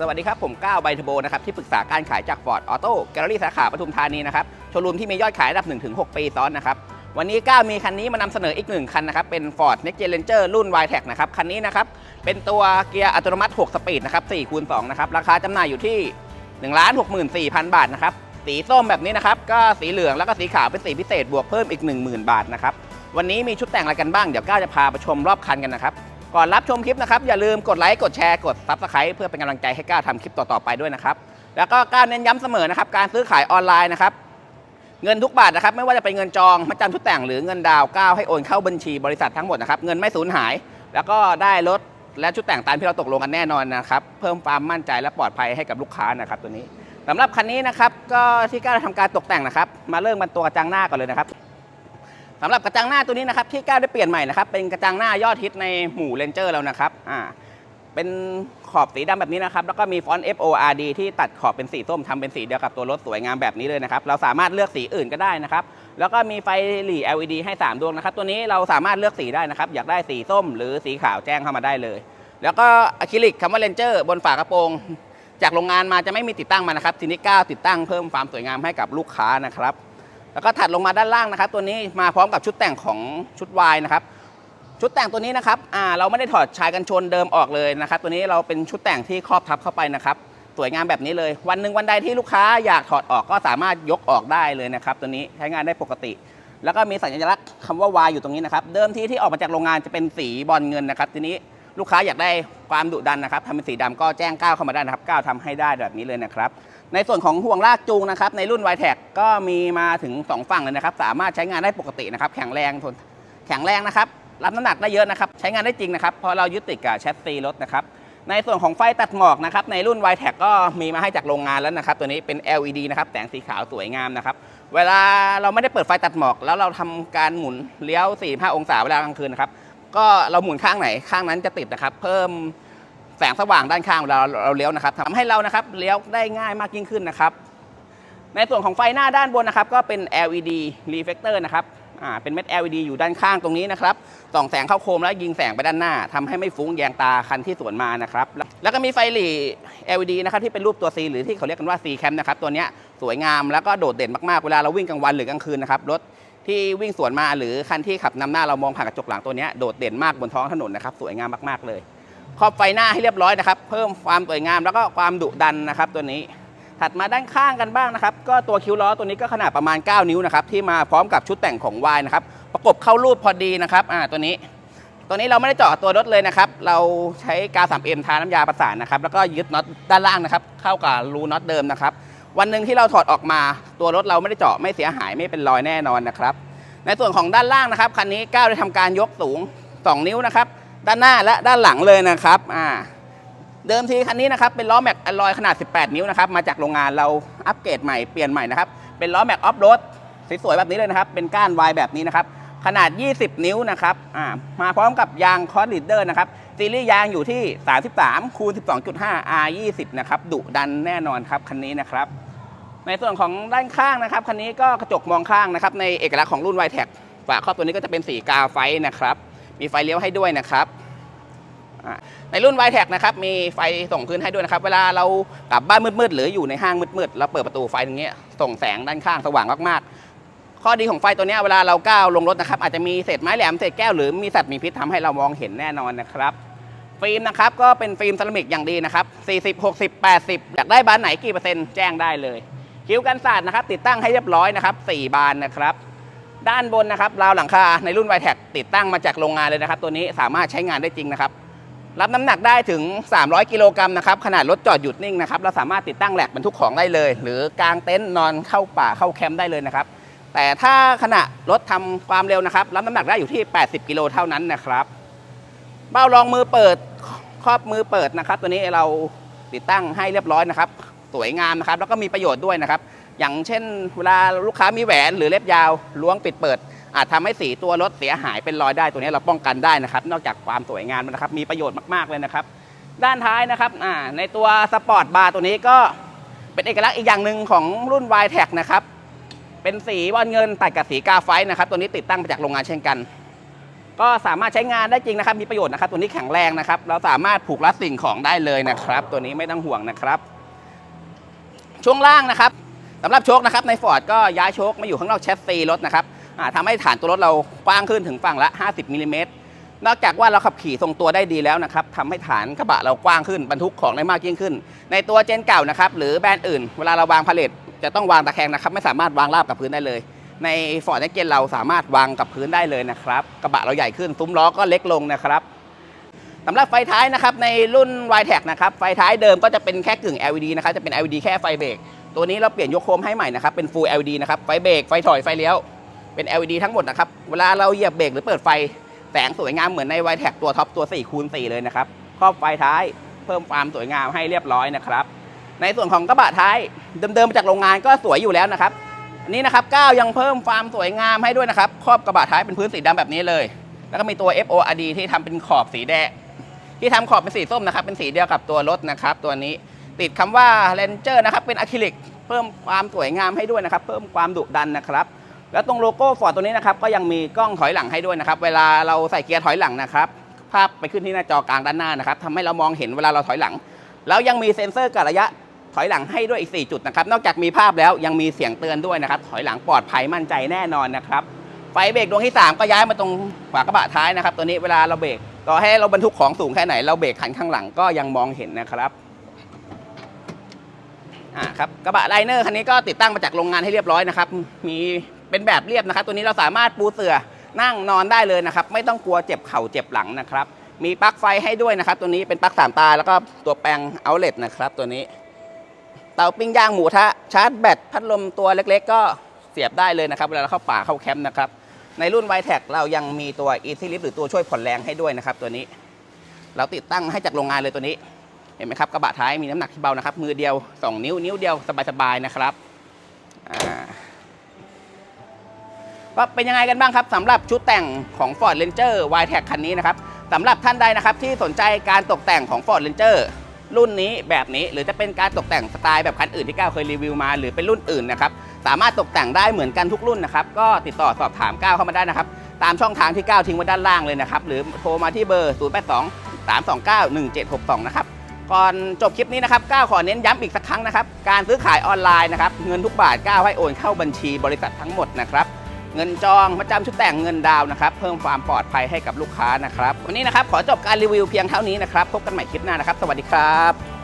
สวัสดีครับ ผมก้าวไบเทอร์โบนะครับที่ปรึกษาการขายจาก Ford Auto Gallery สาขาปทุมธานีนะครับโชว์รูมที่มียอดขายระดับ 1-6 ปีซ้อนนะครับวันนี้ก้าวมีคันนี้มานำเสนออีกหนึ่งคันนะครับเป็น Ford Next Gen Ranger รุ่น y t e c นะครับคันนี้นะครับเป็นตัวเกียร์อัตโนมัติ 6 สปีดนะครับ4คูณ2นะครับราคาจำหน่ายอยู่ที่ 1 6 4 0 0 0 บาทนะครับสีส้มแบบนี้นะครับก็สีเหลืองแล้วก็สีขาวเป็นสีพิเศษบวกเพิ่มอีก 10,000 บาทนะครับวันนี้มีชุดแต่งอะไรกันบ้างเดี๋ยวก้าวจะพาไปชมรอบคันกันนะครับ ก่อนรับชมคลิปนะครับ อย่าลืมกดไลค์ กดแชร์ กด Subscribe เพื่อเป็นกำลังใจให้ก้าวทำคลิปต่อ ๆ ไปด้วยนะครับ แล้วก็ก้าวเน้นย้ำเสมอนะครับ การซื้อขายออนไลน์นะครับ เงินทุกบาทนะครับ ไม่ว่าจะเป็นเงินจองมาจำชุดแต่งหรือเงินดาวก้าวให้โอนเข้าบัญชีบริษัททั้งหมดนะครับ เงินไม่สูญหาย แล้วก็ได้รถและชุดแต่งตามที่เราตกลงกันแน่นอนนะครับ เพิ่มความมั่นใจและปลอดภัยให้กับลูกค้านะครับตัวนี้สำหรับคันนี้นะครับก็ที่ก้าวทำการตกแต่งนะครับ มาเริ่มกันตัวกระจังหน้าก่อนเลยนะครับ สำหรับกระจังหน้าตัวนี้นะครับที่ก้าวได้เปลี่ยนใหม่นะครับเป็นกระจังหน้ายอดฮิตในหมู่เรนเจอร์แล้วนะครับอ่าเป็นขอบสีดำแบบนี้นะครับแล้วก็มีฟอนต์ F O R D ที่ตัดขอบเป็นสีส้มทำเป็นสีเดียวกับตัวรถสวยงามแบบนี้เลยนะครับเราสามารถเลือกสีอื่นก็ได้นะครับแล้วก็มีไฟหลี LED ให้ 3 ดวงนะครับ ตัวนี้เราสามารถเลือกสีได้นะครับ อยากได้สีส้ม หรือสีขาวแจ้งเข้ามาได้เลย แล้วก็อะคริลิกคำว่าเรนเจอร์บนฝากระโปรง จากโรงงานมาจะไม่มีติดตั้งมานะครับทีนี้ก้าวติดตั้งเพิ่มความสวยงามให้กับลูกค้านะครับ แล้วก็ถัดลงมาด้านล่างนะครับ ตัวนี้มาพร้อมกับชุดแต่งของชุดวายนะครับ ชุดแต่งตัวนี้นะครับอ่าเราไม่ได้ถอดชายกันชนเดิมออกเลยนะครับ ตัวนี้เราเป็นชุดแต่งที่ครอบทับเข้าไปนะครับสวยงามแบบนี้เลย วันหนึ่งวันใดที่ลูกค้าอยากถอดออกก็สามารถยกออกได้เลยนะครับ ตัวนี้ใช้งานได้ปกติ แล้วก็มีสัญลักษณ์คำว่าวายอยู่ตรงนี้นะครับ เดิมทีที่ออกมาจากโรงงานจะเป็นสีบอลเงินนะครับ ทีนี้ลูกค้าอยากได้ความดุดันนะครับทำเป็นสีดำก็แจ้งก้าวเข้ามาได้นะครับก้าวทำให้ได้แบบนี้เลยนะครับ ในส่วนของห่วงลากจูงนะครับในรุ่น y t e c ก็มีมาถึง 2 ฝั่งเลยนะครับ สามารถใช้งานได้ปกตินะครับ แข็งแรงทนแข็งแรงนะครับ รับน้ำหนักได้เยอะนะครับ ใช้งานได้จริงนะครับ เพราะเรายึดติดกับแชสซีรถนะครับ ในส่วนของไฟตัดหมอกนะครับ ในรุ่น y t e c ก็มีมาให้จากโรงงานแล้วนะครับ ตัวนี้เป็น LED นะครับแสงสีขาวสวยงามนะครับ เวลาเราไม่ได้เปิดไฟตัดหมอก แล้วเราทำการหมุนเลี้ยว 45 องศาเวลากลางคืนนะครับก็เราหมุนข้างไหนข้างนั้นจะติดนะครับ เพิ่ม แสงสว่างด้านข้างเวลาเราเลี้ยวนะครับทำให้เรานะครับเลี้ยวได้ง่ายมากยิ่งขึ้นนะครับ ในส่วนของไฟหน้าด้านบนนะครับ ก็เป็น LED reflector นะครับอ่าเป็นเม็ด LED อยู่ด้านข้างตรงนี้นะครับส่องแสงเข้าโคมแล้วยิงแสงไปด้านหน้าทำให้ไม่ฟุ้งแยงตาคันที่สวนมานะครับ แล้วก็มีไฟหลี LED นะครับที่เป็นรูปตัว C หรือที่เขาเรียกกันว่า C cam นะครับตัวนี้สวยงามแล้วก็โดดเด่นมากๆเวลาเราวิ่งกลางวันหรือกลางคืนนะครับรถที่วิ่งสวนมาหรือคันที่ขับนำหน้าเรามองผ่านกระจกหลังตัวนี้โดดเด่นมากบนท้องถนนนะครับสวยงามมากๆเลย ครอบไฟหน้าให้เรียบร้อยนะครับ เพิ่มความสวยงามแล้วก็ความดุดันนะครับ ตัวนี้ ถัดมาด้านข้างกันบ้างนะครับ ก็ตัวคิ้วล้อตัวนี้ก็ขนาดประมาณ 9 นิ้วนะครับที่มาพร้อมกับชุดแต่งของวายนะครับประกบเข้ารูปพอดีนะครับอ่าตัวนี้ ตัวนี้เราไม่ได้เจาะตัวรถเลยนะครับ เราใช้กาวสามเอ็มทาน้ำยาประสานนะครับแล้วก็ยึดน็อตด้านล่างนะครับ เข้ากับรูน็อตเดิมนะครับวันหนึ่งที่เราถอดออกมาตัวรถเราไม่ได้เจาะไม่เสียหายไม่เป็นรอยแน่นอนนะครับ ในส่วนของด้านล่างนะครับคันนี้ก้าวได้ทำการยกสูง 2 นิ้วนะครับ ด้านหน้าและด้านหลังเลยนะครับอ่าเดิมทีคันนี้นะครับเป็นล้อแม็กอลลอยขนาด 18 นิ้วนะครับมาจากโรงงานเราอัปเกรดใหม่เปลี่ยนใหม่นะครับเป็นล้อแม็กออฟโรดสวยๆแบบนี้เลยนะครับ เป็นก้านวายแบบนี้นะครับขนาด 20 นิ้วนะครับมาพร้อมกับยางคอร์ดลีดเดอร์นะครับซีรีส์ยางอยู่ที่ 33 คูณ 12.5 R 20นะครับดุดันแน่นอนครับคันนี้นะครับ ในส่วนของด้านข้างนะครับคันนี้ก็กระจกมองข้างนะครับในเอกลักษณ์ของรุ่น y t e c ฝาครอบตัวนี้ก็จะเป็นสีกาไฟนะครับ มีไฟเลี้ยวให้ด้วยนะครับในรุ่น y t e c นะครับมีไฟส่งพื้นให้ด้วยนะครับ เวลาเรากลับบ้านมืดๆหรืออยู่ในห้างมืดๆเราเปิดประตูไฟตรงนี้ส่งแสงด้านข้างสว่างมากๆ ข้อดีของไฟตัวนี้เวลาเราก้าวลงรถนะครับ อาจจะมีเศษไม้แหลมเศษแก้วหรือมีสัตว์มีพิษทำให้เรามองเห็นแน่นอนนะครับฟิล์มนะครับก็เป็นฟิล์มเซรามิกอย่างดีนะครับ 40 60 80 อยากได้บานไหนกี่เปอร์เซ็นต์แจ้งได้เลย คิ้วกันศาสตร์นะครับติดตั้งให้เรียบร้อยนะครับ 4 บานนะครับ ด้านบนนะครับราวหลังคาในรุ่น y t e c ติดตั้งมาจากโรงงานเลยนะครับ ตัวนี้สามารถใช้งานได้จริงนะครับ รับน้ำหนักได้ถึง 300 กิโลกรัมนะครับขนาดรถจอดหยุดนิ่งนะครับเราสามารถติดตั้งแหลกบรรทุกของได้เลย หรือกางเต็นท์นอนเข้าป่าเข้าแคมป์ได้เลยนะครับ แต่ถ้าขณะรถทำความเร็วนะครับ รับน้ำหนักได้อยู่ที่ 80 กิโลเท่านั้นนะครับ เบ้ารองมือเปิดครอบมือเปิดนะครับ ตัวนี้เราติดตั้งให้เรียบร้อยนะครับ สวยงามนะครับ แล้วก็มีประโยชน์ด้วยนะครับ อย่างเช่น เวลาลูกค้ามีแหวนหรือเล็บยาวล้วงปิดเปิด อาจทำให้สีตัวรถเสียหายเป็นรอยได้ตัวนี้เราป้องกันได้นะครับ นอกจากความสวยงามนะครับ มีประโยชน์มากๆเลยนะครับ ด้านท้ายนะครับในตัวสปอร์ตบาร์ตัวนี้ก็เป็นเอกลักษณ์อีกอย่างหนึ่งของรุ่น y t e c นะครับเป็นสีบอลเงินตัดกับสีกาไฟนะครับตัวนี้ติดตั้งมาจากโรงงานเช่นกัน ก็สามารถใช้งานได้จริงนะครับ มีประโยชน์นะครับ ตัวนี้แข็งแรงนะครับ เราสามารถผูกรัดสิ่งของได้เลยนะครับ ตัวนี้ไม่ต้องห่วงนะครับ ช่วงล่างนะครับ สำหรับโชคนะครับในฟอร์ดก็ย้ายโชคมาอยู่ข้างนอกแชสซีรถนะครับทำให้ฐานตัวรถเรากว้างขึ้นถึงฝั่งละ 50มิลลิเมตรนอกจากว่าเราขับขี่ทรงตัวได้ดีแล้วนะครับทำให้ฐานกระบะเรากว้างขึ้นบรรทุกของได้มากยิ่งขึ้น ในตัวเจนเก่านะครับหรือแบรนด์อื่น เวลาเราวางพาเลทจะต้องวางตะแคงนะครับ ไม่สามารถวางราบกับพื้นได้เลย ในฟอร์ดเนเกนเราสามารถวางกับพื้นได้เลยนะครับ กระบะเราใหญ่ขึ้นซุ้มล้อก็เล็กลงนะครับสำหรับไฟท้ายนะครับในรุ่น y t e c นะครับไฟท้ายเดิมก็จะเป็นแค่กึ่ง LED นะครับจะเป็น LED แค่ไฟเบรก ตัวนี้เราเปลี่ยนยกโคมให้ใหม่นะครับเป็น Full LED นะครับไฟเบรกไฟถอยไฟเลี้ยวเป็น LED ทั้งหมดนะครับเวลาเราเหยียบเบรกหรือเปิดไฟแสงสวยงามเหมือนใน y t e c ตัวท็อปตัว4คูณ4เลยนะครับครอบไฟท้ายเพิ่มความสวยงามให้เรียบร้อยนะครับ ในส่วนของกระบะท้ายเดิมๆมาจากโรงงานก็สวยอยู่แล้วนะครับอันนี้นะครับก้าวยังเพิ่มความสวยงามให้ด้วยนะครับครอบกระบะท้ายเป็นพื้นสีดำแบบนี้เลย แล้วก็มีตัว FORD ที่ทำเป็นขอบสีแดงที่ทำขอบเป็นสีส้มนะครับเป็นสีเดียวกับตัวรถนะครับตัวนี้ ติดคำว่า Ranger นะครับเป็นอะคริลิกเพิ่มความสวยงามให้ด้วยนะครับ เพิ่มความดุดันนะครับแล้วตรงโลโก้ฟอร์ดตัวนี้นะครับก็ยังมีกล้องถอยหลังให้ด้วยนะครับ เวลาเราใส่เกียร์ถอยหลังนะครับภาพไปขึ้นที่หน้าจอกลางด้านหน้านะครับทำให้เรามองเห็นเวลาเราถอยหลัง แล้วยังมีเซ็นเซอร์กะระยะถอยหลังให้ด้วยอีก 4 จุดนะครับ นอกจากมีภาพแล้วยังมีเสียงเตือนด้วยนะครับ ถอยหลังปลอดภัยมั่นใจแน่นอนนะครับ ไฟเบรกดวงที่ 3 ก็ย้ายมาตรงฝากระบะท้ายนะครับ ตัวนี้เวลาเราเบรกต่อให้เราบรรทุกของสูงแค่ไหน เราเบรกคันข้างหลังก็ยังมองเห็นนะครับ อ่าครับกระบะไลเนอร์คันนี้ก็ติดตั้งมาจากโรงงานให้เรียบร้อยนะครับ มีเป็นแบบเรียบนะครับ ตัวนี้เราสามารถปูเสื่อนั่งนอนได้เลยนะครับ ไม่ต้องกลัวเจ็บเข่าเจ็บหลังนะครับ มีปลั๊กไฟให้ด้วยนะครับ ตัวนี้เป็นปลั๊กสามตา แล้วก็ตัวแปลงเอาเล t นะครับ ตัวนี้ เตาปิ้งย่างหมูทะชาร์จแบตพัดลมตัวเล็ก ๆ ก็เสียบได้เลยนะครับ เวลาเราเข้าป่าเข้าแคมป์นะครับ ในรุ่น y t e c เรายังมีตัว Easy Lift หรือตัวช่วยผ่อนแรงให้ด้วยนะครับ ตัวนี้ เราติดตั้งให้จากโรงงานเลยตัวนี้ เห็นไหมครับกระบะท้ายมีน้ำหนักที่เบานะครับ มือเดียว 2 นิ้วนิ้วเดียวสบายๆนะครับอ่าก็เป็นยังไงกันบ้างครับสำหรับชุดแต่งของ Ford Ranger y t e c คันนี้นะครับสำหรับท่านใดนะครับที่สนใจการตกแต่งของ Ford Ranger รุ่นนี้แบบนี้หรือจะเป็นการตกแต่งสไตล์แบบคันอื่นที่ก้าวเคยรีวิวมา หรือเป็นรุ่นอื่นนะครับสามารถตกแต่งได้เหมือนกันทุกรุ่นนะครับก็ติดต่อสอบถามก้าวเข้ามาได้นะครับ ตามช่องทางที่ก้าวทิ้งไว้ด้านล่างเลยนะครับหรือโทรมาที่เบอร์ 082 329 1762 นะครับ ก่อนจบคลิปนี้นะครับก้าวขอเน้นย้ำอีกสักครั้งนะครับ การซื้อขายออนไลน์นะครับ เงินทุกบาทก้าวให้โอนเข้าบัญชีบริษัททั้งหมดนะครับเงินจองประจำชุดแต่งเงินดาวน์นะครับ เพิ่มความปลอดภัยให้กับลูกค้านะครับ วันนี้นะครับ ขอจบการรีวิวเพียงเท่านี้นะครับ พบกันใหม่คลิปหน้านะครับ สวัสดีครับ